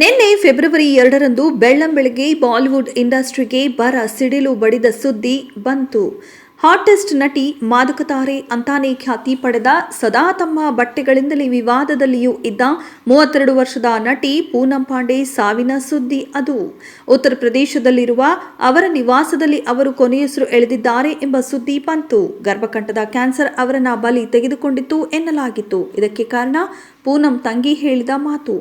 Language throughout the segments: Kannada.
ನಿನ್ನೆ ಫೆಬ್ರವರಿ ಎರಡರಂದು ಬೆಳ್ಳಂಬೆಳಗ್ಗೆ ಬಾಲಿವುಡ್ ಇಂಡಸ್ಟ್ರಿಗೆ ಬರ ಸಿಡಿಲು ಬಡಿದ ಸುದ್ದಿ ಬಂತು. ಹಾಟೆಸ್ಟ್ ನಟಿ ಮಾದಕ ತಾರೆ ಅಂತಾನೆ ಖ್ಯಾತಿ ಪಡೆದ ಸದಾ ತಮ್ಮ ಬಟ್ಟೆಗಳಿಂದಲೇ ವಿವಾದದಲ್ಲಿಯೂ ಇದ್ದ ಮೂವತ್ತೆರಡು ವರ್ಷದ ನಟಿ ಪೂನಂ ಪಾಂಡೆ ಸಾವಿನ ಸುದ್ದಿ ಅದು. ಉತ್ತರ ಪ್ರದೇಶದಲ್ಲಿರುವ ಅವರ ನಿವಾಸದಲ್ಲಿ ಅವರು ಕೊನೆಯುಸಿರು ಎಳೆದಿದ್ದಾರೆ ಎಂಬ ಸುದ್ದಿ ಬಂತು. ಗರ್ಭಕಂಠದ ಕ್ಯಾನ್ಸರ್ ಅವರನ್ನ ಬಲಿ ತೆಗೆದುಕೊಂಡಿತ್ತು ಎನ್ನಲಾಗಿತ್ತು. ಇದಕ್ಕೆ ಕಾರಣ ಪೂನಂ ತಂಗಿ ಹೇಳಿದ ಮಾತು.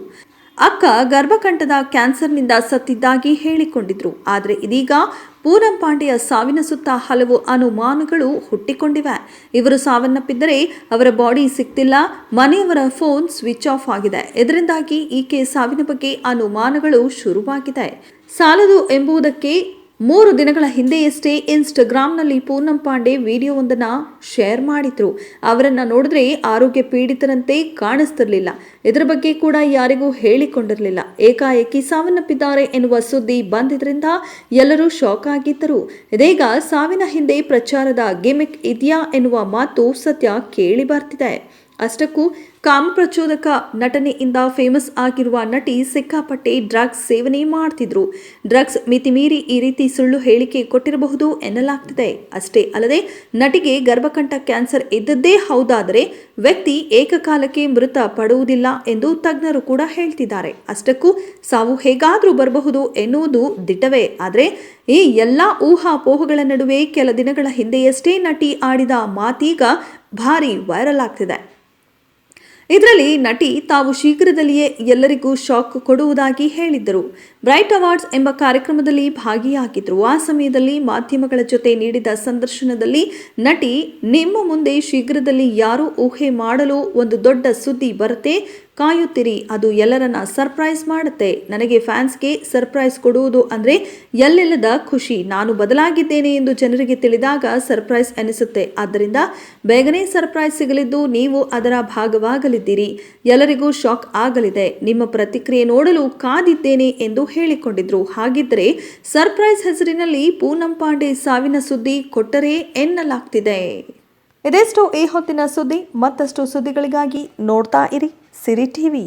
ಅಕ್ಕ ಗರ್ಭಕಂಠದ ಕ್ಯಾನ್ಸರ್ನಿಂದ ಸತ್ತಿದ್ದಾಗಿ ಹೇಳಿಕೊಂಡಿದ್ರು. ಆದರೆ ಇದೀಗ ಪೂನಂ ಪಾಂಡೆಯ ಸಾವಿನ ಸುತ್ತ ಹಲವು ಅನುಮಾನಗಳು ಹುಟ್ಟಿಕೊಂಡಿವೆ. ಇವರು ಸಾವನ್ನಪ್ಪಿದ್ದರೆ ಅವರ ಬಾಡಿ ಸಿಗ್ತಿಲ್ಲ, ಮನೆಯವರ ಫೋನ್ ಸ್ವಿಚ್ ಆಫ್ ಆಗಿದೆ. ಇದರಿಂದಾಗಿ ಈಕೆ ಸಾವಿನ ಬಗ್ಗೆ ಅನುಮಾನಗಳು ಶುರುವಾಗಿದೆ. ಸಾಲದು ಎಂಬುದಕ್ಕೆ ಮೂರು ದಿನಗಳ ಹಿಂದೆಯಷ್ಟೇ ಇನ್ಸ್ಟಾಗ್ರಾಮ್ನಲ್ಲಿ ಪೂನಂ ಪಾಂಡೆ ವಿಡಿಯೋವೊಂದನ್ನು ಶೇರ್ ಮಾಡಿದ್ರು. ಅವರನ್ನು ನೋಡಿದ್ರೆ ಆರೋಗ್ಯ ಪೀಡಿತರಂತೆ ಕಾಣಿಸ್ತಿರ್ಲಿಲ್ಲ. ಇದರ ಬಗ್ಗೆ ಕೂಡ ಯಾರಿಗೂ ಹೇಳಿಕೊಂಡಿರಲಿಲ್ಲ. ಏಕಾಏಕಿ ಸಾವನ್ನಪ್ಪಿದ್ದಾರೆ ಎನ್ನುವ ಸುದ್ದಿ ಬಂದಿದ್ದರಿಂದ ಎಲ್ಲರೂ ಶಾಕ್ ಆಗಿದ್ದರು. ಇದೀಗ ಸಾವಿನ ಹಿಂದೆ ಪ್ರಚಾರದ ಗಿಮಿಕ್ ಇದೆಯಾ ಎನ್ನುವ ಮಾತು ಸತ್ಯ ಕೇಳಿ ಬರ್ತಿದೆ. ಅಷ್ಟಕ್ಕೂ ಕಾಮಪ್ರಚೋದಕ ನಟನೆಯಿಂದ ಫೇಮಸ್ ಆಗಿರುವ ನಟಿ ಸಿಕ್ಕಾಪಟ್ಟೆ ಡ್ರಗ್ಸ್ ಸೇವನೆ ಮಾಡ್ತಿದ್ರು. ಡ್ರಗ್ಸ್ ಮಿತಿಮೀರಿ ಈ ರೀತಿ ಸುಳ್ಳು ಹೇಳಿಕೆ ಕೊಟ್ಟಿರಬಹುದು ಎನ್ನಲಾಗ್ತಿದೆ. ಅಷ್ಟೇ ಅಲ್ಲದೆ, ನಟಿಗೆ ಗರ್ಭಕಂಠ ಕ್ಯಾನ್ಸರ್ ಇದ್ದದ್ದೇ ಹೌದಾದರೆ ವ್ಯಕ್ತಿ ಏಕಕಾಲಕ್ಕೆ ಮೃತ ಪಡುವುದಿಲ್ಲ ಎಂದು ತಜ್ಞರು ಕೂಡ ಹೇಳ್ತಿದ್ದಾರೆ. ಅಷ್ಟಕ್ಕೂ ಸಾವು ಹೇಗಾದರೂ ಬರಬಹುದು ಎನ್ನುವುದು ದಿಟ್ಟವೇ. ಆದರೆ, ಈ ಎಲ್ಲ ಊಹಾಪೋಹಗಳ ನಡುವೆ ಕೆಲ ದಿನಗಳ ಹಿಂದೆಯಷ್ಟೇ ನಟಿ ಆಡಿದ ಮಾತೀಗ ಭಾರಿ ವೈರಲ್ ಆಗ್ತಿದೆ. ಇದರಲ್ಲಿ ನಟಿ ತಾವು ಶೀಘ್ರದಲ್ಲಿಯೇ ಎಲ್ಲರಿಗೂ ಶಾಕ್ ಕೊಡುವುದಾಗಿ ಹೇಳಿದ್ದರು. ಬ್ರೈಟ್ ಅವಾರ್ಡ್ಸ್ ಎಂಬ ಕಾರ್ಯಕ್ರಮದಲ್ಲಿ ಭಾಗಿಯಾಗಿದ್ದರು ಆ ಸಮಯದಲ್ಲಿ ಮಾಧ್ಯಮಗಳ ಜೊತೆ ನೀಡಿದ ಸಂದರ್ಶನದಲ್ಲಿ ನಟಿ ನಿಮ್ಮ ಮುಂದೆ ಶೀಘ್ರದಲ್ಲಿ ಯಾರೂ ಊಹೆ ಮಾಡಲು ಒಂದು ದೊಡ್ಡ ಸುದ್ದಿ ಬರುತ್ತೆ. ಕಾಯುತ್ತಿರಿ, ಅದು ಎಲ್ಲರನ್ನ ಸರ್ಪ್ರೈಸ್ ಮಾಡುತ್ತೆ. ನನಗೆ ಫ್ಯಾನ್ಸ್ಗೆ ಸರ್ಪ್ರೈಸ್ ಕೊಡುವುದು ಅಂದರೆ ಎಲ್ಲೆಲ್ಲದ ಖುಷಿ. ನಾನು ಬದಲಾಗಿದ್ದೇನೆ ಎಂದು ಜನರಿಗೆ ತಿಳಿದಾಗ ಸರ್ಪ್ರೈಸ್ ಅನಿಸುತ್ತೆ. ಆದ್ದರಿಂದ ಬೇಗನೆ ಸರ್ಪ್ರೈಸ್ ಸಿಗಲಿದ್ದು ನೀವು ಅದರ ಭಾಗವಾಗಲಿದ್ದೀರಿ. ಎಲ್ಲರಿಗೂ ಶಾಕ್ ಆಗಲಿದೆ. ನಿಮ್ಮ ಪ್ರತಿಕ್ರಿಯೆ ನೋಡಲು ಕಾದಿದ್ದೇನೆ ಎಂದು ಹೇಳಿಕೊಂಡಿದ್ರು. ಹಾಗಿದ್ರೆ ಸರ್ಪ್ರೈಸ್ ಹೆಸರಿನಲ್ಲಿ ಪೂನಂ ಪಾಂಡೆ ಸಾವಿನ ಸುದ್ದಿ ಕೊಟ್ಟರೆ ಎನ್ನಲಾಗ್ತಿದೆ. ಇದೆಷ್ಟು ಈ ಹೊತ್ತಿನ ಸುದ್ದಿ. ಮತ್ತಷ್ಟು ಸುದ್ದಿಗಳಿಗಾಗಿ ನೋಡ್ತಾ ಇರಿ ಸಿರಿ ಟಿವಿ.